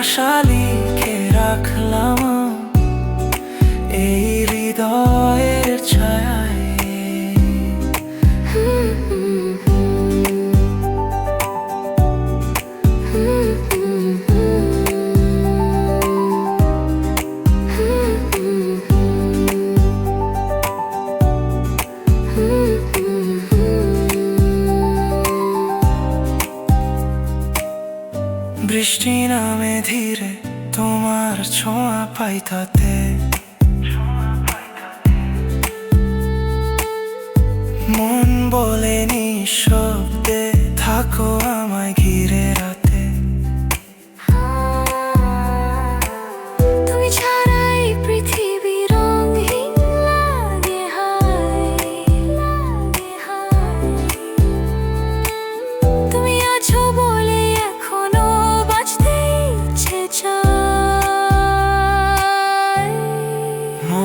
ভালোবাসা বৃষ্টি নামে ধীরে তোমার ছোঁয়া পাই তাতে। মন বলে নিঃশব্দে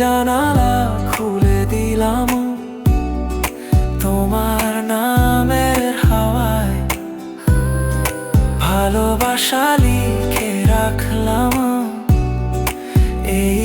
জানালা খুলে দিলাম। তোমার নামের হাওয়ায় ভালোবাসা লিখে রাখলাম। এই